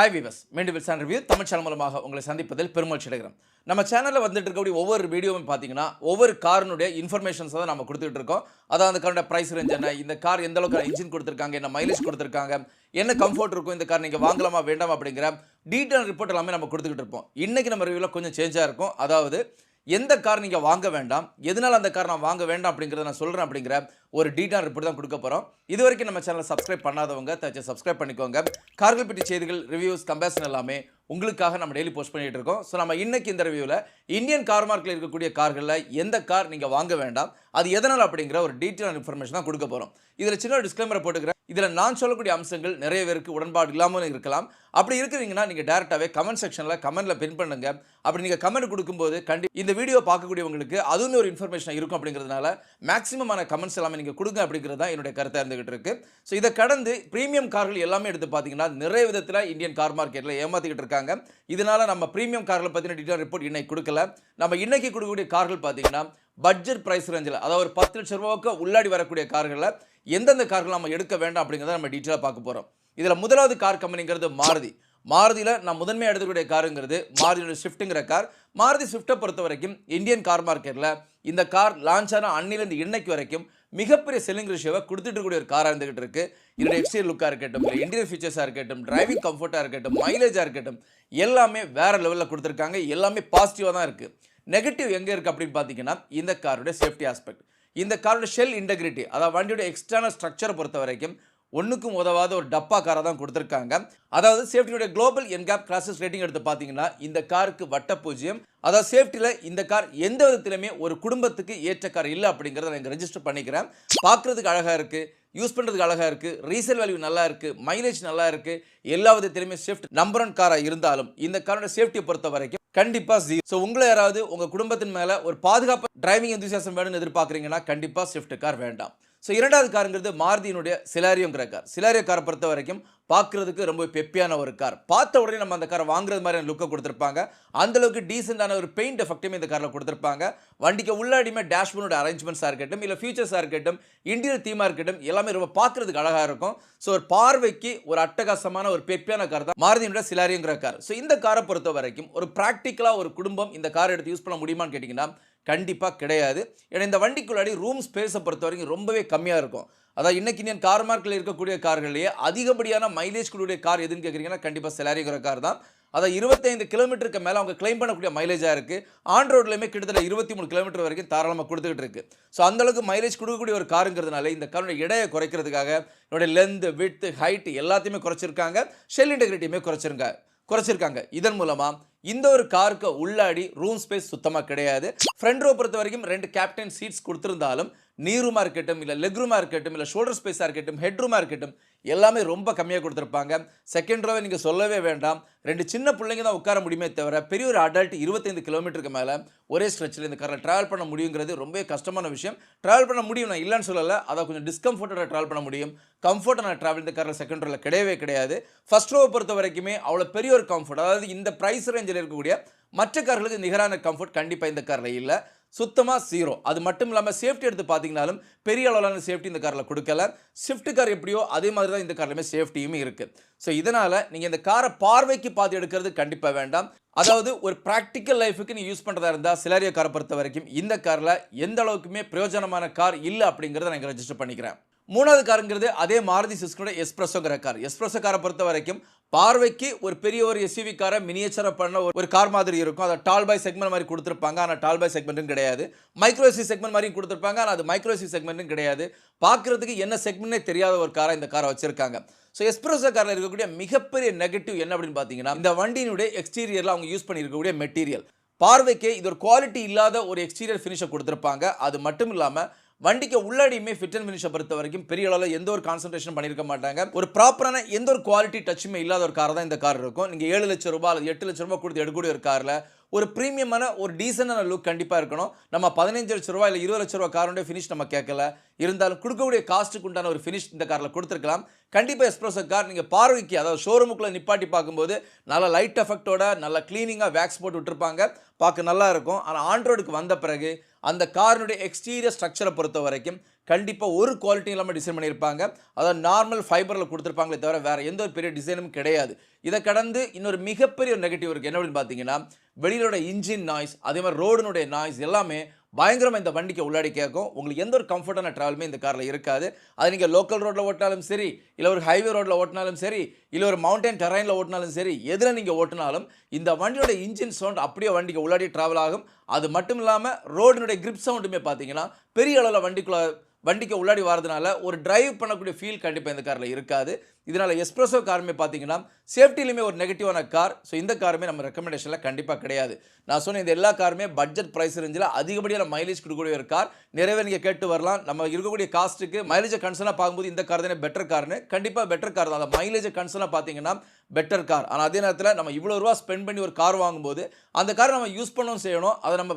Hi viewers மீண்டும் வில்சான் review Tamil channel மூலமாக உங்களை சந்திப்பதில் பெருமகிழ்ச்சி அடைகிறோம் நம்ம சேனலில் வந்துட்டு இருக்கக்கூடிய ஒவ்வொரு வீடியோவும் பார்த்தீங்கன்னா ஒவ்வொரு காரினுடைய இன்ஃபர்மேஷன்ஸ் தான் நம்ம கொடுத்துட்டு இருக்கோம். அதான் அந்த காரோட ப்ரைஸ் ரேஞ்ச் என்ன இந்த கார் எந்த அளவுக்கு இன்ஜின் கொடுத்துருக்காங்க என்ன மைலேஜ் கொடுத்துருக்காங்க என்ன கம்ஃபர்ட் இருக்கும் இந்த கார் நீங்கள் வாங்கலாமா வேண்டாமா அப்படிங்கிற டீட்டெயில் ரிப்போர்ட் எல்லாமே நம்ம கொடுத்துக்கிட்டு இருப்போம். இன்னைக்கு நம்ம ரிவ்யூவில் கொஞ்சம் சேஞ்சாக இருக்கும். அதாவது எந்த கார் நீங்கள் வாங்க வேண்டாம் எதனால் அந்த கார் நான் வாங்க வேண்டாம் அப்படிங்கிறத நான் சொல்கிறேன் அப்படிங்கிற ஒரு டீட்டெயில் ரிப்போர்ட் தான் கொடுக்க போகிறோம் இது வரைக்கும் நம்ம சேனலை சப்ஸ்கிரைப் பண்ணாதவங்க தச்சு சப்ஸ்கிரைப் பண்ணிக்கோங்க. கார்கள் பற்றி செய்திகள் ரிவ்யூஸ் கம்பேரிசன் எல்லாமே உங்களுக்காக நம்ம டெய்லி போஸ்ட் பண்ணிட்டு இருக்கோம். ஸோ நம்ம இன்றைக்கி இந்த ரிவ்யூவில் இந்தியன் கார் மார்க்கில் இருக்கக்கூடிய கார்களில் எந்த கார் நீங்கள் வாங்க வேண்டாம் அது எதனால் அப்படிங்கிற ஒரு டீட்டெயில் இன்ஃபர்மேஷன் தான் கொடுக்க போகிறோம் இதில் சின்ன ஒரு டிஸ்க்ளைமரை போட்டுக்கிறேன். இதில் நான் சொல்லக்கூடிய அம்சங்கள் நிறைய பேருக்கு உடன்பாடு இல்லாமல் இருக்கலாம். அப்படி இருக்கிறீங்கன்னா நீங்கள் டேரெக்டாகவே கமெண்ட் செக்ஷனில் கமெண்ட்டில் பின் பண்ணுங்க. அப்படி நீங்கள் கமெண்ட் கொடுக்கும்போது கண்டி இந்த வீடியோ பார்க்கக்கூடியவங்களுக்கு அதுவும் ஒரு இன்ஃபர்மேஷன் இருக்கும் அப்படிங்கிறதுனால மேக்ஸிமமான கமெண்ட்ஸ் எல்லாமே நீங்கள் கொடுங்க அப்படிங்கிறது தான் என்னுடைய கருத்தாக இருந்துகிட்டு இருக்கு. ஸோ இதை கடந்து ப்ரீமியம் கார்கள் எல்லாமே எடுத்து பார்த்தீங்கன்னா நிறைய விதத்தில் இந்தியன் கார் மார்க்கெட்டில் ஏமாற்றிக்கிட்டு இருக்காங்க. இதனால் நம்ம ப்ரீமியம் கார்களை பற்றின டீட்டெயில் ரிப்போர்ட் இன்னைக்கு கொடுக்கல. நம்ம இன்னைக்கு கொடுக்கக்கூடிய கார்கள் பார்த்தீங்கன்னா பட்ஜெட் ப்ரைஸ் ரேஞ்சில் அதாவது ஒரு பத்து லட்ச ரூபாவுக்கு உள்ளாடி வரக்கூடிய கார்களில் எந்தெந்த கார்கள் நம்ம எடுக்க வேண்டாம் அப்படிங்கிறத நம்ம டீட்டெயிலாக பார்க்க போகிறோம் இதில் முதலாவது கார் கம்பெனிங்கிறது மாருதி. மாருதியில் நான் முதன்மையாக எடுத்துக்கூடிய காருங்கிறது மாருதியோட ஸ்விஃப்ட்டுங்கிற கார் மாருதி ஸ்விஃப்ட்டை பொறுத்த வரைக்கும் இந்தியன் கார் மார்க்கெட்டில் இந்த கார் லான்ச் ஆன அன்னிலேருந்து இன்னைக்கு வரைக்கும் மிகப்பெரிய செல்லிங் ரேஷியோவை கொடுத்துட்டு இருக்கக்கூடிய ஒரு காராக இருந்துகிட்டு இருக்கு. இதோட எக்ஸ்டீரியர் லுக்காக இருக்கட்டும் இல்லை இன்டீரியர் ஃபீச்சர்ஸாக இருக்கட்டும் டிரைவிங் கம்ஃபர்ட்டாக இருக்கட்டும் மைலேஜாக இருக்கட்டும் எல்லாமே வேற லெவலில் கொடுத்துருக்காங்க. எல்லாமே பாசிட்டிவாக தான் இருக்குது நெகட்டிவ் எங்கே இருக்குது அப்படின்னு பார்த்தீங்கன்னா இந்த காரோட சேஃப்டி ஆஸ்பெக்ட் இந்த காரோட ஷெல் இன்டெகிரிட்டி அதாவது வண்டியோட எக்ஸ்டர்னல் ஸ்ட்ரக்சரை பொறுத்த வரைக்கும் ஒன்றுக்கும் உதவாத ஒரு டப்பா காரை தான் கொடுத்துருக்காங்க. அதாவது சேஃப்டியோட குளோபல் என்கேப் கிளாஸஸ் ரேட்டிங் எடுத்து பார்த்தீங்கன்னா இந்த காருக்கு வட்ட பூஜ்ஜியம். அதாவது சேஃப்டியில் இந்த கார் எந்த விதத்திலுமே ஒரு குடும்பத்துக்கு ஏற்ற கார் இல்லை அப்படிங்கிறத நான் இங்கே ரெஜிஸ்டர் பண்ணிக்கிறேன். பார்க்குறதுக்கு அழகாக இருக்குது யூஸ் பண்ணுறதுக்கு அழகாக இருக்குது ரீசேல் வேல்யூ நல்லா இருக்குது மைலேஜ் நல்லா இருக்குது எல்லா விதத்திலுமே சேஃப்ட் நம்பர் ஒன் காராக இருந்தாலும் இந்த காரோட சேஃப்டியை பொறுத்த வரைக்கும் கண்டிப்பாக ஜீரோ ஸோ உங்களை யாராவது உங்கள் குடும்பத்தின் மேலே ஒரு பாதுகாப்பு டிரைவிங் எந்தூசியாசம் வேணும்னு எதிர்பார்க்குறீங்கன்னா கண்டிப்பாக ஸ்விஃப்ட் கார் வேண்டாம். ஸோ இரண்டாவது காருங்கிறது மாருதியினுடைய சிலாரியோங்கிற கார். சிலாரியோ காரை பொறுத்த வரைக்கும் பார்க்குறதுக்கு ரொம்ப பெப்பியான ஒரு கார். பார்த்த உடனே நம்ம அந்த காரை வாங்குறது மாதிரியான லுக்கை கொடுத்துருப்பாங்க. அந்த அளவுக்கு டீசெண்டான ஒரு பெயிண்ட் எஃபெக்ட்டுமே இந்த காரில் கொடுத்துருப்பாங்க. வண்டிக்கு உள்ளாடியுமே டேஷ்போர்டோட அரேஞ்ச்மெண்ட்ஸாக இருக்கட்டும் இல்லை ஃபியூச்சர்ஸாக இருக்கட்டும் இன்டீரியர் தீமாக இருக்கட்டும் எல்லாமே ரொம்ப பார்க்குறதுக்கு அழகாக இருக்கும். ஸோ ஒரு பார்வைக்கு ஒரு அட்டகாசமான ஒரு பெப்பியான கார் தான் மாருதியினுடைய சிலாரியோங்கிற கார். ஸோ இந்த காரை பொறுத்த வரைக்கும் ஒரு ப்ராக்டிக்கலாக ஒரு குடும்பம் இந்த காரை எடுத்து யூஸ் பண்ண முடியுமான்னு கேட்டிங்கன்னா கண்டிப்பாக கிடையாது. ஏன்னா இந்த வண்டிக்குள்ளாடி ரூம் ஸ்பேஸை பொறுத்த வரைக்கும் ரொம்பவே கம்மியாக இருக்கும். அதாவது இன்னைக்கு இந்தியன் கார் மார்க்கில் இருக்கக்கூடிய கார்கள்லேயே அதிகப்படியான மைலேஜ் கூடிய கார் எதுன்னு கேட்குறீங்கன்னா கண்டிப்பாக செலாரிங்கிற கார் தான். அதாவது இருபத்தைந்து கிலோமீட்டருக்கு மேலே அவங்க கிளைம் பண்ணக்கூடிய மைலேஜாக இருக்குது ஆன் ரோட்லேயுமே கிட்டத்தட்ட இருபத்தி மூணு கிலோமீட்டர் வரைக்கும் தாராளமாக கொடுத்துக்கிட்டு இருக்குது ஸோ அந்தளவுக்கு மைலேஜ் கொடுக்கக்கூடிய ஒரு காருங்கிறதுனால இந்த காரோட எடையை குறைக்கிறதுக்காக என்னுடைய லென்த் விட்டு ஹைட் எல்லாத்தையுமே குறைச்சிருக்காங்க. ஷெல் இன்டெகிரிட்டியுமே குறைச்சிருங்க குறைச்சிருக்காங்க. இதன் மூலமாக இந்த ஒரு காருக்கு உள்ளாடி ரூம் ஸ்பேஸ் சுத்தமாக கிடையாது. ஃப்ரண்ட் ரோ பொறுத்த வரைக்கும் ரெண்டு கேப்டன் சீட்ஸ் கொடுத்துருந்தாலும் நீருமாக இருக்கட்டும் இல்லை லெக் ரூமாக இருக்கட்டும் இல்லை ஷோல்டர் ஸ்பேஸாக இருக்கட்டும் ஹெட் ரூமாக இருக்கட்டும் எல்லாமே ரொம்ப கம்மியாக கொடுத்துருப்பாங்க. செகண்ட் ரோவை நீங்கள் சொல்லவே வேண்டாம். ரெண்டு சின்ன பிள்ளைங்க தான் உட்கார முடியுமே தவிர பெரிய ஒரு அடல்ட் இருபத்தைந்து கிலோமீட்டருக்கு மேலே ஒரே ஸ்ட்ரெச்சில் இந்த காரில் ட்ராவல் பண்ண முடியுங்கிறது ரொம்ப கஷ்டமான விஷயம். ட்ராவல் பண்ண முடியும் நான் இல்லைன்னு சொல்லலை அதை கொஞ்சம் டிஸ்கம்ஃபர்ட்டாக ட்ராவல் பண்ண முடியும். கம்ஃபர்ட்டான ட்ராவல் இந்த காரில் செகண்ட் ரோவில் கிடையவே கிடையாது. ஃபர்ஸ்ட் ரோவை பொறுத்த வரைக்குமே அவ்வளோ பெரிய ஒரு கம்ஃபர்ட் அதாவது இந்த ப்ரைஸ் ரேஞ்சில் இருக்கக்கூடிய மற்ற கார்களுக்கு நிகரான கம்ஃபர்ட் கண்டிப்பாக இந்த காரில் இல்லை. சுத்தமாக ஜீரோ அது மட்டும் இல்லாமல் சேஃப்டி எடுத்து பார்த்தீங்கனாலும் பெரிய அளவிலான சேஃப்டி இந்த காரில் கொடுக்கல. ஸ்விஃப்ட் கார் எப்படியோ அதே மாதிரி தான் இந்த கார்லையுமே சேஃப்டியுமே இருக்குது ஸோ இதனால் நீங்கள் இந்த காரை பார்வைக்கு பார்த்து எடுக்கிறது கண்டிப்பாக வேண்டாம். அதாவது ஒரு ப்ராக்டிக்கல் லைஃபுக்கு நீ யூஸ் பண்ணுறதா இருந்தால் சிலாரியோ காரை பொறுத்த வரைக்கும் இந்த காரில் எந்த அளவுக்குமே பிரயோஜனமான கார் இல்லை அப்படிங்கிறத நான் இங்கே ரெஜிஸ்டர் பண்ணிக்கிறேன். மூணாவது காருங்கிறது அதே மாருதி சிஸ்கோட எஸ்பிரஸோங்கிற கார் எஸ்பிரஸோ காரை பொறுத்த வரைக்கும் பார்வைக்கு ஒரு பெரிய ஒரு எஸ்யூவி காரை மினியேச்சராக பண்ண ஒரு- கார் மாதிரி இருக்கும். அதை டால் பாய் செக்மெண்ட் மாதிரி கொடுத்துருப்பாங்க. ஆனால் டால் பாய் செக்மெண்ட்டும் கிடையாது. மைக்ரோசி செக்மெண்ட் மாதிரி கொடுத்துருப்பாங்க. ஆனால் அது மைக்ரோசி செக்மெண்ட்டும் கிடையாது. பார்க்குறதுக்கு என்ன செக்மெண்ட்னே தெரியாத ஒரு காரை இந்த காரை வச்சுருக்காங்க. ஸோ எஸ்பிரஸோ காரில் இருக்கக்கூடிய மிகப்பெரிய நெகட்டிவ் என்ன அப்படின்னு பார்த்தீங்கன்னா இந்த வண்டியினுடைய எக்ஸ்டீரியரில் அவங்க யூஸ் பண்ணியிருக்கக்கூடிய மெட்டீரியல் பார்வைக்கு இது ஒரு குவாலிட்டி இல்லாத ஒரு எக்ஸ்டீரியர் ஃபினிஷை கொடுத்துருப்பாங்க. அது மட்டும் இல்லாமல் வண்டிக்கு உள்ளாடியுமே ஃபிட் அண்ட் ஃபினிஷை பொறுத்த வரைக்கும் பெரிய அளவில் எந்த ஒரு கான்சன்ட்ரேஷன் பண்ணியிருக்க மாட்டாங்க. ஒரு ப்ராப்பரான எந்த ஒரு குவாலிட்டி டச்சுமே இல்லாத ஒரு கார் தான் இந்த கார் இருக்கும். நீங்கள் ஏழு லட்சம் ரூபாய் அல்லது எட்டு லட்ச ரூபாய் கொடுத்து எடுக்கக்கூடிய ஒரு காரில் ஒரு ப்ரீமியமான ஒரு டீசெண்டான லுக் கண்டிப்பாக இருக்கணும். நம்ம பதினஞ்சு லட்ச ரூபாய் இல்லை இருபது லட்ச ரூபா காரோடைய ஃபினிஷ் நம்ம கேட்கல. இருந்தாலும் கொடுக்கக்கூடிய காஸ்ட்டுக்கு உண்டான ஒரு ஃபினிஷ் இந்த காரில் கொடுத்துருக்கலாம். கண்டிப்பாக எஸ்ப்ரெஸோ கார் நீங்கள் பார்வைக்கு அதாவது ஷோரூமுக்குள்ளே நிப்பாட்டி பார்க்கும்போது நல்ல லைட் எஃபெக்டோட நல்ல க்ளீனிங்காக வேக்ஸ் போட்டு விட்டுருப்பாங்க. பார்க்க நல்லா இருக்கும். ஆனால் ஆண்ட்ராய்டுக்கு வந்த பிறகு அந்த காரினுடைய எக்ஸ்டீரியர் ஸ்ட்ரக்சரை பொறுத்த வரைக்கும் கண்டிப்பாக ஒரு குவாலிட்டி இல்லாமல் டிசைன் பண்ணியிருப்பாங்க. அதாவது நார்மல் ஃபைபரில் கொடுத்துருப்பாங்களே தவிர வேறு எந்த ஒரு பெரிய டிசைனும் கிடையாது. இதை கடந்து இன்னொரு மிகப்பெரிய ஒரு நெகட்டிவ் இருக்குது என்ன அப்படின்னு பார்த்தீங்கன்னா வெளியிலோட இன்ஜின் நாய்ஸ் அதே மாதிரி ரோடுனுடைய நாய்ஸ் எல்லாமே பயங்கரமாக இந்த வண்டிக்கு உள்ளாடி கேட்கும். உங்களுக்கு எந்த ஒரு கம்ஃபர்டான ட்ராவலுமே இந்த காரில் இருக்காது. அது நீங்கள் லோக்கல் ரோட்டில் ஓட்டினாலும் சரி இல்லை ஒரு ஹைவே ரோட்டில் ஓட்டினாலும் சரி இல்லை ஒரு மவுண்டைன் டெரைனில் ஓட்டினாலும் சரி எதில் நீங்கள் ஓட்டினாலும் இந்த வண்டியோட இன்ஜின் சவுண்ட் அப்படியே வண்டிக்கு உள்ளாடி ட்ராவல் ஆகும். அது மட்டும் இல்லாமல் ரோடினுடைய கிரிப் சவுண்டுமே பார்த்தீங்கன்னா பெரிய அளவில் வண்டிக்குள்ளே வண்டிக்கு உள்ளாடி வரதுனால ஒரு டிரைவ் பண்ணக்கூடிய ஃபீல் கண்டிப்பாக இந்த காரில் இருக்காது. இதனால் எஸ்ப்ரெஸோ காருமே பார்த்தீங்கன்னா சேஃப்டிலையுமே ஒரு நெகட்டிவான கார் ஸோ இந்த காருமே நம்ம ரெக்கமெண்டேஷனில் கண்டிப்பாக கிடையாது. நான் சொன்ன இந்த எல்லா காருமே பட்ஜெட் ப்ரைஸ் ரேஞ்சில் அதிகப்படியான மைலேஜ் கொடுக்கக்கூடிய ஒரு கார் நிறையவே நீங்கள் கேட்டு வரலாம். நம்ம இருக்கக்கூடிய காஸ்ட்டுக்கு மைலேஜை கன்சர்னாக பார்க்கும்போது இந்த கார் தானே பெட்டர் கார்னு கண்டிப்பாக பெட்டர் கார் தான். அந்த மைலேஜை கன்சர்னாக பார்த்தீங்கன்னா பெட்டர் கார் ஆனால் அதே நேரத்தில் நம்ம இவ்வளோ ரூபா ஸ்பெண்ட் பண்ணி ஒரு கார் வாங்கும்போது அந்த காரை நம்ம யூஸ் பண்ணவும் செய்யணும். அதை நம்ம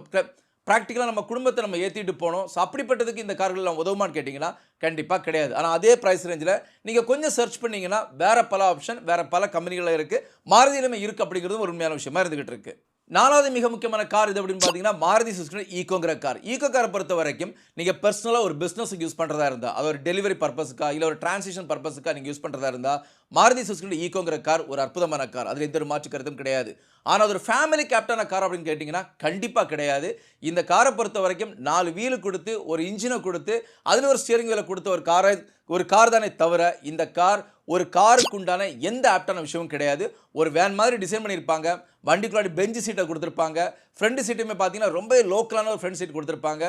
ப்ராக்டிக்கலாக நம்ம குடும்பத்தை நம்ம ஏற்றிட்டு போனோம். ஸோ அப்படிப்பட்டதுக்கு இந்த கார்கள் நம்ம உதவுமான்னு கேட்டிங்கன்னா கண்டிப்பாக கிடையாது. ஆனால் அதே ப்ரைஸ் ரேஞ்சில் நீங்கள் கொஞ்சம் சர்ச் பண்ணிங்கன்னா வேறு பல ஆப்ஷன் வேறு பல கம்பெனிகளில் இருக்குது மாறுதியிலுமே இருக்குது அப்படிங்கிறது ஒரு உண்மையான விஷயமா இருந்துக்கிட்டு இருக்குது நாலாவது மிக முக்கியமான கார் இது அப்படின்னு பார்த்தீங்கன்னா மாருதி சுசுகி ஈகோங்கிற கார். ஈகோ காரை பொறுத்த வரைக்கும் நீங்கள் பர்சனலாக ஒரு பிஸ்னஸுக்கு யூஸ் பண்ணுறதா இருந்தால் அது ஒரு டெலிவரி பர்பஸுக்கா இல்லை ஒரு டிரான்சிஷன் பர்பஸுக்கா நீங்கள் யூஸ் பண்ணுறதா இருந்தால் மாருதி சுசுகி ஈகோங்கிற கார் ஒரு அற்புதமான கார். அதில் எந்த ஒரு மாற்று கருத்தும் கிடையாது. ஆனால் அது ஒரு ஃபேமிலி கேப்டான கார் அப்படின்னு கேட்டிங்கன்னா கண்டிப்பாக கிடையாது. இந்த காரை பொறுத்த வரைக்கும் நாலு வீலு கொடுத்து ஒரு இன்ஜினை கொடுத்து அதில் ஒரு ஸ்டியரிங் வீலை கொடுத்த ஒரு காரை ஒரு கார் தானே தவிர இந்த கார் ஒரு காருக்கு உண்டான எந்த ஆப்டான விஷயமும் கிடையாது. ஒரு வேன் மாதிரி டிசைன் பண்ணியிருப்பாங்க. வண்டிக்குள்ளாடி பெஞ்சு சீட்டை கொடுத்துருப்பாங்க. ஃப்ரண்ட் சீட்டுமே பார்த்தீங்கன்னா ரொம்ப லோக்கலான ஒரு ஃப்ரண்ட் சீட் கொடுத்துருப்பாங்க.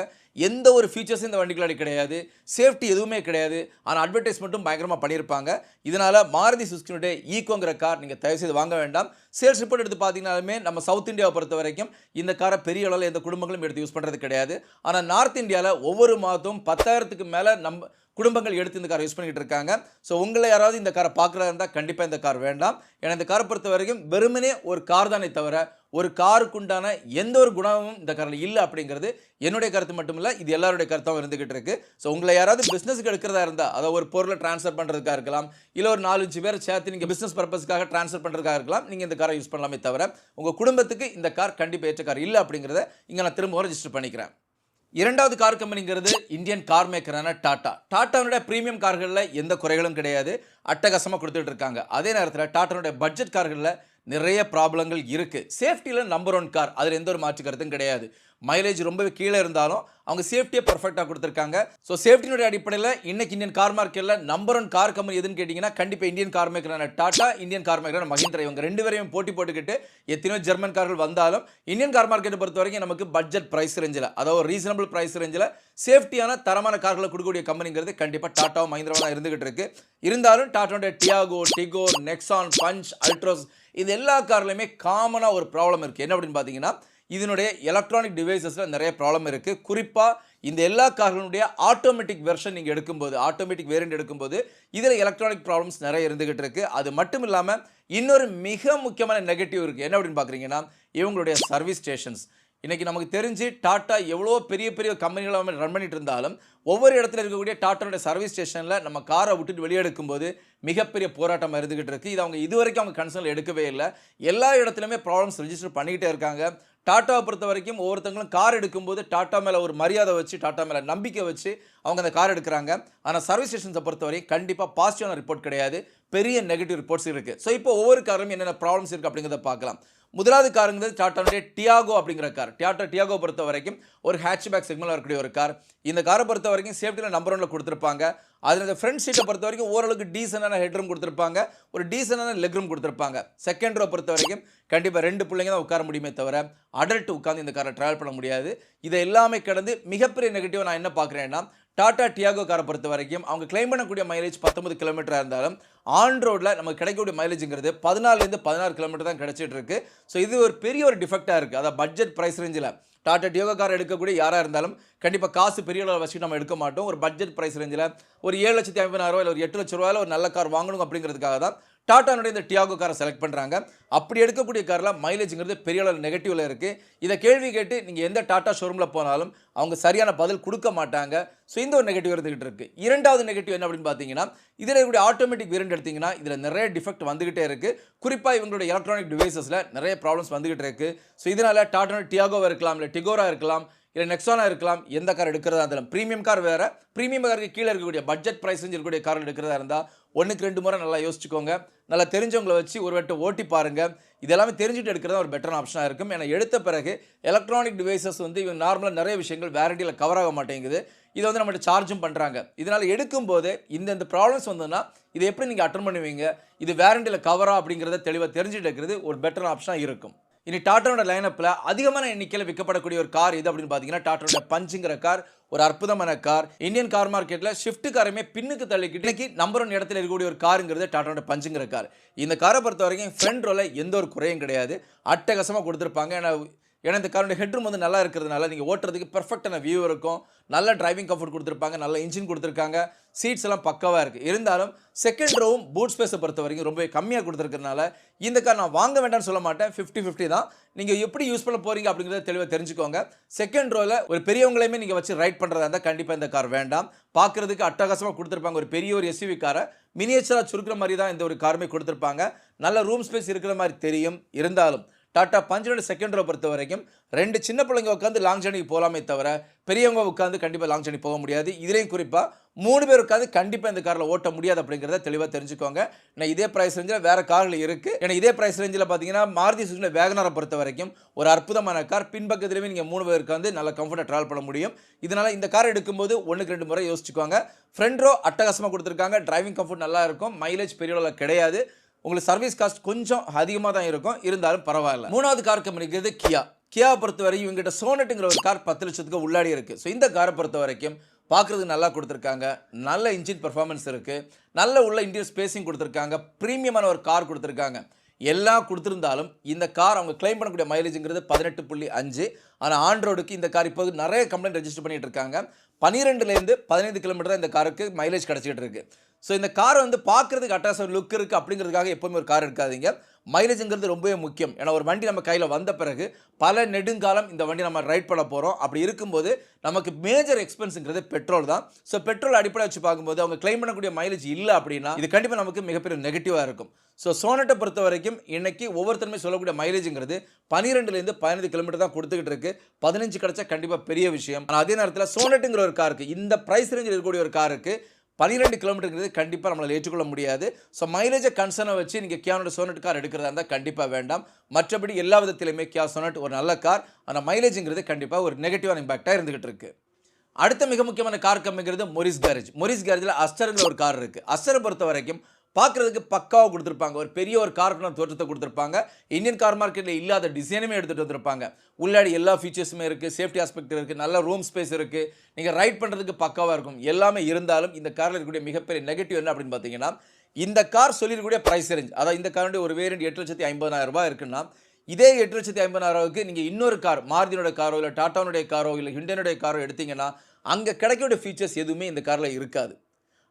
எந்த ஒரு ஃபீச்சர்ஸும் இந்த வண்டிக்குள்ளாடி கிடையாது. சேஃப்டி எதுவுமே கிடையாது. ஆனால் அட்வர்டைஸ்மெண்ட்டும் பயங்கரமாக பண்ணியிருப்பாங்க. இதனால் மாருதி சுஸ்கினுடைய ஈக்கோங்கிற கார் நீங்கள் தயவு செய்து வாங்க வேண்டாம். சேல்ஸ் ரிப்போர்ட் எடுத்து பார்த்தீங்கனாலுமே நம்ம சவுத் இந்தியாவை பொறுத்த வரைக்கும் இந்த காரை பெரிய அளவில் எந்த குடும்பங்களும் எடுத்து யூஸ் பண்ணுறது கிடையாது. ஆனால் நார்த் இந்தியாவில் ஒவ்வொரு மாதம் பத்தாயிரத்துக்கு மேலே நம்ம குடும்பங்கள் எடுத்து இந்த காரை யூஸ் பண்ணிக்கிட்டு இருக்காங்க. ஸோ உங்களை யாராவது இந்த காரை பார்க்குறதா இருந்தால் கண்டிப்பாக இந்த கார் வேண்டாம். ஏன்னா இந்த காரை பொறுத்த வரைக்கும் வெறுமனே ஒரு கார் தான் தவிர ஒரு காருக்குண்டான எந்த ஒரு குணமும் இந்த காரில் இல்லை அப்படிங்கிறது என்னுடைய கருத்து மட்டும் இல்லை இது எல்லாருடைய கருத்தாகவும் இருந்துகிட்டு இருக்கு. ஸோ உங்களை யாராவது பிஸ்னஸ்க்கு எடுக்கிறதா இருந்தால் அதை ஒரு பொருளை ட்ரான்ஸ்ஃபர் பண்ணுறதுக்காக இருக்கலாம் இல்லை ஒரு நாலஞ்சு பேர் சேர்த்து நீங்கள் பிஸ்னஸ் பர்பஸ்க்காக ட்ரான்ஸ்ஃபர் பண்ணுறதுக்காக இருக்கலாம் நீங்கள் இந்த காரை யூஸ் பண்ணலாமே தவிர உங்கள் குடும்பத்துக்கு இந்த கார் கண்டிப்பாக ஏற்ற கார் இல்லை அப்படிங்கிறத இங்கே நான் திரும்ப ரெஜிஸ்டர் பண்ணிக்கிறேன். இரண்டாவது கார் கம்பெனிங்கிறது இந்தியன் கார் மேக்கரான டாட்டா டாட்டாவுடைய ப்ரீமியம் கார்களில் எந்த குறைகளும் கிடையாது. அட்டகாசமாக கொடுத்துட்டு இருக்காங்க. அதே நேரத்தில் டாட்டாவுடைய பட்ஜெட் கார்களில் நிறைய ப்ராப்ளங்கள் இருக்குது சேஃப்டியில் நம்பர் ஒன் கார் அதில் எந்த ஒரு மாற்று கருத்தும் கிடையாது. மைலேஜ் ரொம்பவே கீழே இருந்தாலும் அவங்க சேஃப்டியை பர்ஃபெக்டாக கொடுத்துருக்காங்க. ஸோ சேஃப்டினுடைய அடிப்படையில் இன்னைக்கு இந்தியன் கார் மார்க்கெட்டில் நம்பர் ஒன் கார் கம்பெனி எதுன்னு கேட்டிங்கன்னா கண்டிப்பாக இந்தியன் கார் மேக்கரான டாடா இந்தியன் கார் மேக்கரான மஹிந்திரா இவங்க ரெண்டு பேரையும் போட்டி போட்டுக்கிட்டு எத்தனையோ ஜெர்மன் கார்கள் வந்தாலும் இந்தியன் கார் மார்க்கெட்டை பொறுத்த வரைக்கும் நமக்கு பட்ஜெட் ப்ரைஸ் ரேஞ்சில் அதாவது ரீசனபிள் ப்ரைஸ் ரேஞ்சில் சேஃப்டியான தரமான கார்களை கொடுக்கக்கூடிய கம்பெனிங்கிறது கண்டிப்பாக டாட்டாவும் மஹிந்திராவும் இருந்துகிட்டு இருக்கு. இருந்தாலும் டாட்டாவுடைய Tiago Tigor Nexon Punch Altroz இது எல்லா கார்லையுமே காமனாக ஒரு ப்ராப்ளம் இருக்குது என்ன அப்படின்னு பார்த்தீங்கன்னா இதனுடைய எலக்ட்ரானிக் டிவைசஸில் நிறைய ப்ராப்ளம் இருக்குது குறிப்பாக இந்த எல்லா கார்களுடைய ஆட்டோமேட்டிக் வெர்ஷன் நீங்கள் எடுக்கும்போது ஆட்டோமேட்டிக் வேரியண்ட் எடுக்கும்போது இதில் எலக்ட்ரானிக் ப்ராப்ளம்ஸ் நிறைய இருந்துகிட்டு இருக்குது அது மட்டும் இல்லாமல் இன்னொரு மிக முக்கியமான நெகட்டிவ் இருக்குது என்ன அப்படின்னு பார்க்குறீங்கன்னா இவங்களுடைய சர்வீஸ் ஸ்டேஷன்ஸ் இன்றைக்கி நமக்கு தெரிஞ்சு டாட்டா எவ்வளோ பெரிய பெரிய கம்பெனிகளை ரன் பண்ணிட்டு இருந்தாலும் ஒவ்வொரு இடத்துல இருக்கக்கூடிய டாட்டாவுடைய சர்வீஸ் ஸ்டேஷனில் நம்ம காரை விட்டுட்டு வெளியே எடுக்கும்போது மிகப்பெரிய போராட்டம் இருந்துகிட்டு இருக்குது இது அவங்க இதுவரைக்கும் அவங்க கன்சர்னில் எடுக்கவே இல்லை. எல்லா இடத்துலையுமே ப்ராப்ளம்ஸ் ரெஜிஸ்டர் பண்ணிக்கிட்டே இருக்காங்க. டாட்டாவை பொறுத்த வரைக்கும் ஒவ்வொருத்தங்களும் கார் எடுக்கும்போது டாட்டா மேலே ஒரு மரியாதை வச்சு டாட்டா மேலே நம்பிக்கை வச்சு அவங்க அந்த கார் எடுக்கிறாங்க. ஆனால் சர்வீஸ் ஸ்டேஷன்ஸை பொறுத்தவரை கண்டிப்பாக பாசிட்டிவான ரிப்போர்ட் கிடையாது. பெரிய நெகட்டிவ் ரிப்போர்ட்ஸ் இருக்குது ஸோ இப்போ ஒவ்வொரு காரும் என்னென்ன ப்ராப்ளம்ஸ் இருக்குது அப்படிங்கிறத பார்க்கலாம். முதலாவது காருங்கிறது டாட்டாவுடைய டியாகோ அப்படிங்கிற கார் டியாட்டா டியாகோ பொறுத்த வரைக்கும் ஒரு ஹேட்ச்பேக் செக்மெண்ட்டில் இருக்கக்கூடிய ஒரு கார் இந்த காரை பொறுத்த வரைக்கும் சேஃப்டியில் நம்பர் ஒன்ல கொடுத்துருப்பாங்க. அதில் இந்த ஃப்ரண்ட் சீட்டை பொறுத்த வரைக்கும் ஓரளவுக்கு டீசெண்டான ஹெட்ரூம் கொடுத்துருப்பாங்க. ஒரு டீசெண்டான லெக் ரூம் கொடுத்துருப்பாங்க. செகண்ட் ரோ பொறுத்த வரைக்கும் கண்டிப்பாக ரெண்டு பிள்ளைங்க தான் உட்கார முடியுமே தவிர அடல்ட் உட்காந்து இந்த காரை ட்ராவல் பண்ண முடியாது. இதை எல்லாமே கடந்து மிகப்பெரிய நெகட்டிவ் நான் என்ன பார்க்குறேன்னா டாடா டியாகோ காரை பொறுத்த வரைக்கும் அவங்க கிளைம் பண்ணக்கூடிய மைலேஜ் பத்தொன்பது கிலோமீட்டராக இருந்தாலும் ஆன் ரோடில் நமக்கு கிடைக்கக்கூடிய மைலேஜுங்கிறது பதினாலேருந்து பதினாறு கிலோமீட்டர் தான் கிடைச்சிட்டு ஸோ இது ஒரு பெரிய ஒரு டிஃபெக்டாக இருக்குது அதாவது பட்ஜெட் ப்ரைஸ் ரேஞ்சில் டாடா டியோகோ கார் எடுக்கக்கூடிய யாராக இருந்தாலும் கண்டிப்பாக காசு பெரிய அளவில் வச்சு நம்ம எடுக்க மாட்டோம். ஒரு பட்ஜெட் ப்ரைஸ் ரேஞ்சில் ஒரு ஏழு லட்சத்தி ஐம்பதாயிரம் இல்லை ஒரு எட்டு லட்ச ரூபாயில் ஒரு நல்ல கார் வாங்கணும் அப்படிங்கிறதுக்காக தான் டாட்டானுடைய இந்த டியாகோ காரை செலக்ட் பண்ணுறாங்க அப்படி எடுக்கக்கூடிய காரில் மைலேஜுங்கிறது பெரிய அளவில் நெகட்டிவில் இருக்குது இதை கேள்வி கேட்டு நீங்கள் எந்த டாட்டா ஷோரூமில் போனாலும் அவங்க சரியான பதில் கொடுக்க மாட்டாங்க. ஸோ இந்த ஒரு நெகட்டிவ் இருந்துகிட்டு இருக்குது இரண்டாவது நெகட்டிவ் என்ன அப்படின்னு பார்த்தீங்கன்னா இதில் இருக்கக்கூடிய ஆட்டோமேட்டிக் வேரியண்ட் எடுத்தீங்கன்னா இதில் நிறைய டிஃபெக்ட் வந்துகிட்டே இருக்குது குறிப்பாக இவங்களுடைய எலக்ட்ரானிக் டிவைசஸில் நிறைய ப்ராப்ளம்ஸ் வந்துகிட்டு இருக்குது ஸோ இதனால் டாட்டா டியாகோவாக இருக்கலாம் இல்லை டிகோரா இருக்கலாம் இல்லை நெக்ஸானாக இருக்கலாம் எந்த கார் எடுக்கிறதா இருந்தாலும் ப்ரீமியம் கார் வேறு. ப்ரீமியம் காருக்கு கீழே இருக்கக்கூடிய பட்ஜெட் ப்ரைஸ் இருக்கக்கூடிய கார் எடுக்கிறதா இருந்தால் ஒன்றுக்கு ரெண்டு முறை நல்லா யோசிச்சுக்கோங்க. நல்லா தெரிஞ்சவங்களை வச்சு ஒரு வட்டம் ஓட்டி பாருங்கள் இதெல்லாமே தெரிஞ்சுட்டு எடுக்கிறது ஒரு பெட்டரான ஆப்ஷனாக இருக்கும். ஏன்னா எடுத்த பிறகு எலக்ட்ரானிக் டிவைசஸ் வந்து இவங்க நார்மலாக நிறைய விஷயங்கள் வேரண்டியில் கவர் ஆக மாட்டேங்குது. இதை வந்து நம்மகிட்ட சார்ஜும் பண்ணுறாங்க இதனால் எடுக்கும்போது இந்த இந்த ப்ராப்ளம்ஸ் வந்ததுன்னா இதை எப்படி நீங்கள் அட்டன் பண்ணுவீங்க? இது வேரண்டியில் கவரா அப்படிங்கிறத தெளிவாக தெரிஞ்சுட்டு இருக்கிறது ஒரு பெட்டரான ஆப்ஷனாக இருக்கும். இனி டாட்டாவோட லைனப்பில் அதிகமான எண்ணிக்கையில் விற்கப்படக்கூடிய ஒரு கார் இது அப்படின்னு பார்த்தீங்கன்னா டாட்டாவோட பஞ்சுங்கிற கார் ஒரு அற்புதமான கார் இந்தியன் கார் மார்க்கெட்டில் ஷிஃப்ட் காரையுமே பின்னுக்கு தள்ளிக்கிட்டு இன்னைக்கு நம்பர் ஒன் இடத்துல இருக்கக்கூடிய ஒரு காருங்கிறது டாட்டாவோட பஞ்சுங்கிற கார் இந்த காரை பொறுத்த வரைக்கும் ஃப்ரண்ட் ரோல எந்த ஒரு குறையும் கிடையாது. அட்டகசமாக கொடுத்துருப்பாங்க. ஏன்னா ஏன்னா இந்த காரோட ஹெட்ரூம் வந்து நல்லா இருக்கிறதுனால நீங்கள் ஓட்டுறதுக்கு பெர்ஃபெக்டான வியூ இருக்கும். நல்ல டிரைவிங் கம்ஃபர்ட் கொடுத்துருப்பாங்க நல்ல இன்ஜின் கொடுத்துருக்காங்க. சீட்ஸ் எல்லாம் பக்கவாக இருக்குது இருந்தாலும் செகண்ட் ரோவும் பூட் ஸ்பேஸை பொறுத்த வரைக்கும் ரொம்பவே கம்மியாக கொடுத்துருக்கறனால இந்த கார் நான் வாங்க வேண்டாம்னு சொல்ல மாட்டேன். ஃபிஃப்டி ஃபிஃப்டி தான். நீங்கள் எப்படி யூஸ் பண்ண போகிறீங்க அப்படிங்கிறத தெளிவாக தெரிஞ்சுக்கோங்க. செகண்ட் ரோவில் ஒரு பெரியவங்களையுமே நீங்கள் வச்சு ரைட் பண்ணுறதா இருந்தால் கண்டிப்பாக இந்த கார் வேண்டாம். பார்க்குறதுக்கு அட்டகாசமாக கொடுத்துருப்பாங்க ஒரு பெரிய ஒரு எஸ்யூவி காரை. மினியேச்சராக சுருக்கிற மாதிரி தான் இந்த ஒரு காருமே கொடுத்துருப்பாங்க. நல்ல ரூம் ஸ்பேஸ் இருக்கிற மாதிரி தெரியும். இருந்தாலும் டாட்டா பஞ்சனோட செகண்ட் ரோ பொறுத்த வரைக்கும் ரெண்டு சின்ன பிள்ளைங்க உட்காந்து லாங் ஜேர்னிக்கு போகலாமே தவிர பெரியவங்க உட்காந்து கண்டிப்பாக லாங் ஜேர்னி போக முடியாது. இதுலேயும் குறிப்பாக மூணு பேர் உட்காந்து கண்டிப்பாக இந்த காரில் ஓட்ட முடியாது அப்படிங்கிறத தெளிவாக தெரிஞ்சுக்கோங்க. நான் இதே ப்ரைஸ் ரேஞ்சில் வேறு கார்கள் இருக்குது ஏன்னா இதே ப்ரைஸ் ரேஞ்சில் பார்த்தீங்கன்னா மாருதி சுசுகி வேகனாரை பொறுத்த வரைக்கும் ஒரு அற்புதமான கார் பின்பக்கத்துலேயுமே நீங்கள் மூணு பேர் உட்காந்து நல்ல கம்ஃபர்ட்டாக ட்ராவல் பண்ண முடியும். இதனால் இந்த கார் எடுக்கும்போது ஒன்றுக்கு ரெண்டு முறை யோசிச்சுக்கோங்க. ஃப்ரண்ட் ரோ அட்டகாசமாக கொடுத்துருக்காங்க. டிரைவிங் கம்ஃபர்ட் நல்லா இருக்கும். மைலேஜ் பெரிய அளவில் கிடையாது. உங்களுக்கு சர்வீஸ் காஸ்ட் கொஞ்சம் அதிகமாக தான் இருக்கும். இருந்தாலும் பரவாயில்ல. மூணாவது கார் கம்பெனிக்கு கியா கியா பொறுத்த வரைக்கும் இவங்ககிட்ட சோனட்டுங்கிற ஒரு கார் பத்து லட்சத்துக்கு உள்ளாடி இருக்குது ஸோ இந்த காரை பொறுத்த வரைக்கும் பார்க்குறதுக்கு நல்லா கொடுத்துருக்காங்க. நல்ல இன்ஜின் பர்ஃபார்மன்ஸ் இருக்குது நல்ல உள்ள இன்டீரியர் ஸ்பேஸிங் கொடுத்துருக்காங்க. ப்ரீமியமான ஒரு கார் கொடுத்துருக்காங்க. எல்லாம் கொடுத்துருந்தாலும் இந்த கார் அவங்க கிளைம் பண்ணக்கூடிய மைலேஜுங்கிறது பதினெட்டு புள்ளி அஞ்சு. ஆனால் ஆண்ட்ரோடுக்கு இந்த கார் இப்போது நிறைய கம்ப்ளைண்ட் ரெஜிஸ்டர் பண்ணிகிட்டு இருக்காங்க. பன்னிரெண்டுலேருந்து பதினைந்து கிலோமீட்டர் தான் இந்த காருக்கு மைலேஜ் கிடச்சிக்கிட்டு இருக்குது ஸோ இந்த கார் வந்து பார்க்குறதுக்கு அட்டாச லுக் இருக்குது அப்படிங்கிறதுக்காக எப்போவுமே ஒரு கார் எடுக்காதீங்க. மைலேஜுங்கிறது ரொம்பவே முக்கியம். ஏன்னா ஒரு வண்டி நம்ம கையில் வந்த பிறகு பல நெடுங்காலம் இந்த வண்டி நம்ம ரைட் பண்ண போகிறோம் அப்படி இருக்கும்போது நமக்கு மேஜர் எக்ஸ்பென்ஸுங்கிறது பெட்ரோல் தான். ஸோ பெட்ரோல் அடிப்படை வச்சு பார்க்கும்போது அவங்க கிளைம் பண்ணக்கூடிய மைலேஜ் இல்லை அப்படின்னா இது கண்டிப்பாக நமக்கு மிகப்பெரிய நெகட்டிவாக இருக்கும். ஸோ சோனட்டை பொறுத்த வரைக்கும் இன்றைக்கி ஒவ்வொருத்தருமே சொல்லக்கூடிய மைலேஜுங்கிறது பன்னிரெண்டுலேருந்து பதினைந்து கிலோமீட்டர் தான் கொடுத்துக்கிட்டு இருக்கு. பதினஞ்சு கிடச்சா கண்டிப்பாக பெரிய விஷயம். ஆனால் அதே நேரத்தில் சோனட்டுங்கிற ஒரு காருக்கு இந்த ப்ரைஸ் ரேஞ்சில் இருக்கக்கூடிய ஒரு காருக்கு பன்னிரெண்டு கிலோமீட்டருங்கிறது கண்டிப்பாக நம்மளால் ஏற்றுக்கொள்ள முடியாது. ஸோ மைலேஜை கன்சர்னை வச்சு நீங்கள் கியானோட சோனட் கார் எடுக்கிறதா இருந்தால் கண்டிப்பாக வேண்டாம். மற்றபடி எல்லா விதத்திலையுமே கியா சோனட் ஒரு நல்ல கார் ஆனால் மைலேஜுங்கிறது கண்டிப்பாக ஒரு நெகட்டிவான இம்பாக்டாக இருந்துகிட்டு இருக்குது அடுத்த மிக முக்கியமான கார் கம்மிங்கிறது மொரிஸ் கேரேஜ் மொரிஸ் கேரேஜில் அஸ்டருங்கிற ஒரு கார் இருக்குது அஸ்டரை பொறுத்த வரைக்கும் பார்க்குறதுக்கு பக்காவாக கொடுத்துருப்பாங்க. ஒரு பெரிய ஒரு கார்பனர் தோற்றத்தை கொடுத்துருப்பாங்க. இந்தியன் கார் மார்க்கெட்டில் இல்லாத டிசைனுமே எடுத்துகிட்டு வந்திருப்பாங்க. உள்ளாடி எல்லா ஃபீச்சர்ஸுமே இருக்குது சேஃப்டி ஆஸ்பெக்ட் இருக்குது நல்ல ரூம் ஸ்பேஸ் இருக்குது நீங்கள் ரைட் பண்ணுறதுக்கு பக்காவாக இருக்கும். எல்லாமே இருந்தாலும் இந்த காரில் இருக்கக்கூடிய மிகப்பெரிய நெகட்டிவ் என்ன அப்படின்னு பார்த்தீங்கன்னா இந்த கார் சொல்லியிருக்கக்கூடிய ப்ரைஸ் ரேஞ்ச் அதாவது இந்த காருடைய ஒரு வேரியண்ட் எட்டு லட்சத்தி ஐம்பதாயிரம் ரூபாய் இருக்குன்னா இதே எட்டு லட்சத்தி ஐம்பதாயிரரூவாய்க்கு நீங்கள் இன்னொரு கார் மாருதியோட காரோ இல்லை டாட்டானுடைய காரோ இல்லை ஹிண்டனுடைய காரோ எடுத்தீங்கன்னா அங்கே கிடைக்கக்கூடிய ஃபீச்சர்ஸ் எதுவுமே இந்த காரில் இருக்காது.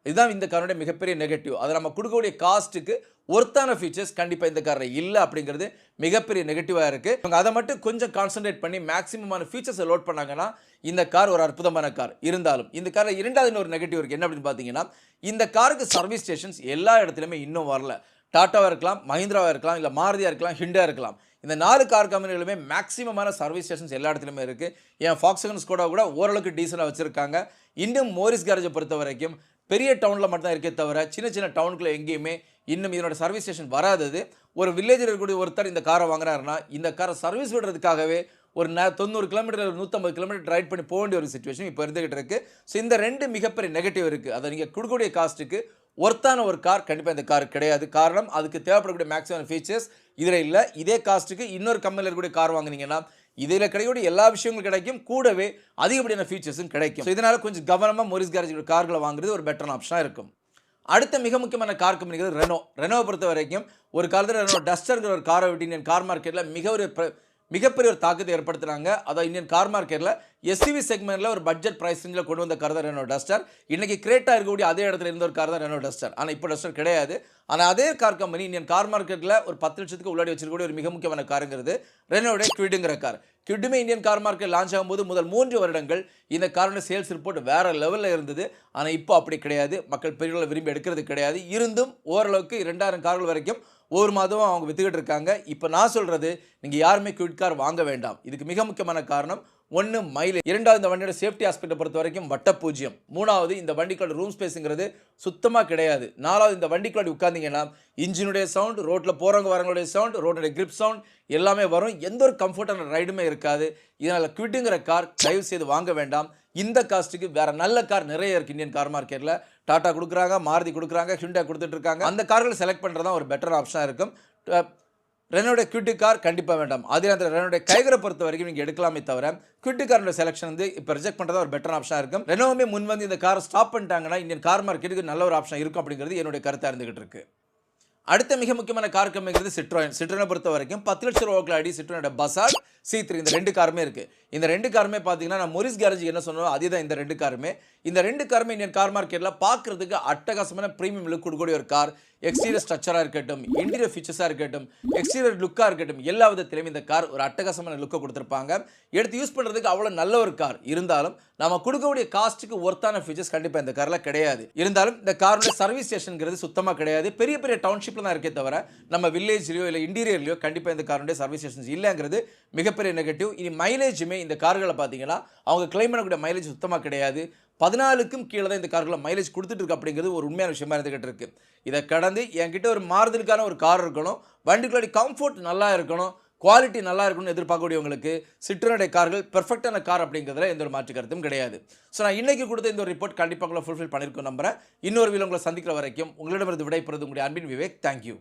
இதுதான் இந்த காரோடைய மிகப்பெரிய நெகட்டிவ் அதை நம்ம கொடுக்கக்கூடிய காஸ்ட்டுக்கு ஒர்த்தான ஃபீச்சர்ஸ் கண்டிப்பாக இந்த காரில் இல்லை அப்படிங்கிறது மிகப்பெரிய நெகட்டிவாக இருக்குது அவங்க அதை மட்டும் கொஞ்சம் கான்சன்ட்ரேட் பண்ணி மேக்ஸிமமான ஃபீச்சர்ஸை லோட் பண்ணாங்கன்னா இந்த கார் ஒரு அற்புதமான கார் இருந்தாலும் இந்த காரில் இரண்டாவது இன்னொரு நெகட்டிவ் இருக்குது என்ன அப்படின்னு பார்த்தீங்கன்னா இந்த காருக்கு சர்வீஸ் ஸ்டேஷன்ஸ் எல்லா இடத்துலையுமே இன்னும் வரல. டாட்டாவாக இருக்கலாம் மஹிந்திராவாக இருக்கலாம் இல்லை மாருதியாக இருக்கலாம் ஹிண்டா இருக்கலாம். இந்த நாலு கார் கம்பெனிகளுமே மேக்ஸிமமான சர்வீஸ் ஸ்டேஷன்ஸ் எல்லா இடத்துலையுமே இருக்குது ஏன் ஃபாக்ஸகன் ஸ்கோடா கூட ஓரளவுக்கு டீசெண்டாக வச்சுருக்காங்க. இன்னும் மோரிஸ் கேரேஜை பொறுத்த வரைக்கும் பெரிய டவுனில் மட்டும்தான் இருக்கே தவிர சின்ன சின்ன டவுனுக்குள்ளே எங்கேயுமே இன்னும் இதனோட சர்வீஸ் ஸ்டேஷன் வராதது. ஒரு வில்லேஜில் இருக்கக்கூடிய ஒருத்தர் இந்த காரை வாங்குறாருன்னா இந்த காரை சர்வீஸ் விடுறதுக்காகவே ஒரு ந தொண்ணூறு கிலோமீட்டர் நூற்றம்பது கிலோமீட்டர் ரைட் பண்ணி போக வேண்டிய ஒரு சுச்சுவேஷன் இப்போ இருந்துகிட்டு இருக்கு. ஸோ இந்த ரெண்டு மிகப்பெரிய நெகட்டிவ் இருக்குது அதை நீங்கள் கொடுக்கக்கூடிய காஸ்ட்டுக்கு ஒர்த்தான ஒரு கார் கண்டிப்பாக இந்த கார் கிடையாது. காரணம் அதுக்கு தேவைப்படக்கூடிய மேக்ஸிமம் ஃபீச்சர்ஸ் இதில் இல்லை. இதே காஸ்ட்டுக்கு இன்னொரு கம்பெனியில் இருக்கக்கூடிய கார் வாங்குனீங்கன்னா இதில் கிடைக்கக்கூடிய எல்லா விஷயங்களும் கிடைக்கும். கூடவே அதிகப்படியான ஃபீச்சர்ஸும் கிடைக்கும். ஸோ இதனால் கொஞ்சம் கவனமாக மொரிஸ் கேரேஜ் கார்களை வாங்குறது ஒரு பெட்டரான ஆப்ஷனாக இருக்கும். அடுத்த மிக முக்கியமான கார் கம்பெனிகள் ரெனோ ரெனோவை பொறுத்த வரைக்கும் ஒரு காலத்தில் ரெனோ டஸ்டர்ங்கிற ஒரு காரை விட்டு இந்தியன் கார் மார்க்கெட்டில் மிக ஒரு மிகப்பெரிய ஒரு தாக்கத்தை ஏற்படுத்துறாங்க. அதாவது இந்தியன் கார் மார்க்கெட்டில் எஸ்யூவி செக்மெண்ட்டில் ஒரு பட்ஜெட் ப்ரைஸ் ரேஞ்சில் கொண்டு வந்த கார் தான் ரெனோ டஸ்டர் இன்றைக்கி கிரேட்டாக இருக்கக்கூடிய அதே இடத்துல இருந்த ஒரு கார் தான் ரெனோ டஸ்டர் ஆனால் இப்போ டஸ்டர் கிடையாது. ஆனால் அதே கார் கம்பெனி இந்தியன் கார் மார்க்கெட்டில் ஒரு பத்து லட்சத்துக்கு உள்ளாடி வச்சிருக்கக்கூடிய ஒரு மிக முக்கியமான காருங்கிறது ரெனோடைய குவிடுங்கிற கார் கிட்டுமே இந்தியன் கார் மார்க்கெட் லான்ச் ஆகும்போது முதல் மூன்று வருடங்கள் இந்த காரோட சேல்ஸ் ரிப்போர்ட் வேறு லெவலில் இருந்தது. ஆனால் இப்போ அப்படி கிடையாது. மக்கள் பெரிய விரும்பி எடுக்கிறது கிடையாது. இருந்தும் ஓரளவுக்கு இரண்டாயிரம் கார்கள் வரைக்கும் ஒவ்வொரு மாதமும் அவங்க வித்துக்கிட்டு இருக்காங்க. இப்போ நான் சொல்கிறது நீங்கள் யாருமே கிரெடிட் கார்டு வாங்க வேண்டாம். இதுக்கு மிக முக்கியமான காரணம் ஒன்று மைலேஜ் இரண்டாவது இந்த வண்டியோட சேஃப்டி ஆஸ்பெக்டை பொறுத்த வரைக்கும் வட்ட பூஜ்ஜியம் மூணாவது இந்த வண்டிக்கோட ரூம் ஸ்பேஸுங்கிறது சுத்தமாக கிடையாது. நாலாவது இந்த வண்டிக்குள்ள உட்காந்தீங்கன்னா இன்ஜினுடைய சவுண்ட் ரோட்டில் போகிறவங்க வரவங்களுடைய சவுண்ட் ரோட்டுடைய கிரிப் சவுண்ட் எல்லாமே வரும். எந்த ஒரு கம்ஃபர்டான ரைடுமே இருக்காது. இதனால் குவிட்டுங்கிற கார் தயவு செய்து வாங்க வேண்டாம். இந்த காஸ்ட்டுக்கு வேற நல்ல கார் நிறைய இருக்கு இந்தியன் கார் மார்க்கெட்டில் டாட்டா கொடுக்குறாங்க மாருதி கொடுக்குறாங்க ஹிண்டா கொடுத்துட்டு இருக்காங்க. அந்த கார்களை செலக்ட் பண்ணுறது தான் ஒரு பெட்டர் ஆப்ஷனாக இருக்கும். ரெனோட ரெனோடைய கார் கண்டிப்பாக வேண்டாம். அதே நேரத்தில் ரெனோடைய கைகரை பொறுத்த வரைக்கும் நீங்கள் எடுக்கலாமே தவிர கியூட்டி காரோட செலக்ஷன் வந்து இப்போ ரிஜெக்ட் பண்ணுறதா ஒரு பெட்டர் ஆப்ஷனாக இருக்கும். ரெனோவுமே முன் வந்து இந்த காரை ஸ்டாப் பண்ணிட்டாங்கன்னா இந்தியன் கார் மார்க்கெட்டுக்கு நல்ல ஒரு ஆப்ஷன் இருக்கும் அப்படிங்கிறது என்னுடைய கருத்தாக இருந்துகிட்டு இருக்குது அடுத்த மிக முக்கியமான கார் கம்மிங்கிறது சிட்ரோயின் சிட்ரோனை பொறுத்த வரைக்கும் பத்து லட்சம் ரூபாய்க்குள்ள அடி சிட்ரோனோட பசாட் சி த்ரீ இந்த ரெண்டு காருமே இருக்குது இந்த ரெண்டு காருமே பார்த்தீங்கன்னா நான் மொரிஸ் கேரேஜ் என்ன சொன்னோம் அதே தான் இந்த ரெண்டு காருமே இந்த ரெண்டு காருமே இந்தியன் கார் மார்க்கெட்டில் பார்க்கறதுக்கு அட்டகாசமான ப்ரீமியம் லுக் கொடுக்கக்கூடிய ஒரு கார் எக்ஸ்டீரியர் ஸ்ட்ரக்சராக இருக்கட்டும் இன்டீரியர் ஃபீச்சர்ஸாக இருக்கட்டும் எக்ஸ்டீரியர் லுக்காக இருக்கட்டும் எல்லா விதத்திலையும் இந்த கார் ஒரு அட்டகாசமான லுக்கை கொடுத்துருப்பாங்க. எடுத்து யூஸ் பண்ணுறதுக்கு அவ்வளோ நல்ல ஒரு கார் இருந்தாலும் நம்ம கொடுக்கக்கூடிய காஸ்ட்டுக்கு ஒர்த்தான ஃபீச்சர்ஸ் கண்டிப்பாக இந்த காரில் கிடையாது. இருந்தாலும் இந்த காரோட சர்வீஸ் ஸ்டேஷனுங்கிறது சுத்தமாக கிடையாது. பெரிய பெரிய டவுன்ஷிப்பில் தான் இருக்கே தவிர நம்ம வில்லேஜ்லையோ இல்லை இன்டீரியர்லையோ கண்டிப்பாக இந்த காரோடைய சர்வீஸ் ஸ்டேஷன்ஸ் இல்லைங்கிறது மிகப்பெரிய நெகட்டிவ் இனி மைலேஜுமே இந்த கார்களை பார்த்தீங்கன்னா அவங்க கிளைம் பண்ணக்கூடிய மைலேஜ் சுத்தமாக கிடையாது. பதினாலுக்கும் கீழே தான் இந்த கார்களை மைலேஜ் கொடுத்துட்டு இருக்கு அப்படிங்கிறது ஒரு உண்மையான விஷயமா இருந்துகிட்டு இருக்கு. இதை கடந்து என்கிட்ட ஒரு மாறுதலுக்கான ஒரு கார் இருக்கணும். வண்டிகளுடைய கம்ஃபர்ட் நல்லா இருக்கணும். குவாலிட்டி நல்லா இருக்கணும்னு எதிர்பார்க்கக்கூடியவங்களுக்கு சிற்றனுடைய கார்கள் பெர்ஃபெக்டான கார் அப்படிங்கிறதுல எந்த ஒரு மாற்று கருத்தும் கிடையாது. ஸோ நான் இன்னைக்கு கொடுத்த இந்த ஒரு ரிப்போர்ட் கண்டிப்பாக உங்களை ஃபுல்ஃபில் பண்ணியிருக்கோம் நம்புறேன். இன்னொரு வீடியோ உங்களை சந்திக்கிற வரைக்கும் உங்களிடமிருந்து விடைபெறுவது உங்களுடைய அன்பின் விவேக். தேங்க்யூ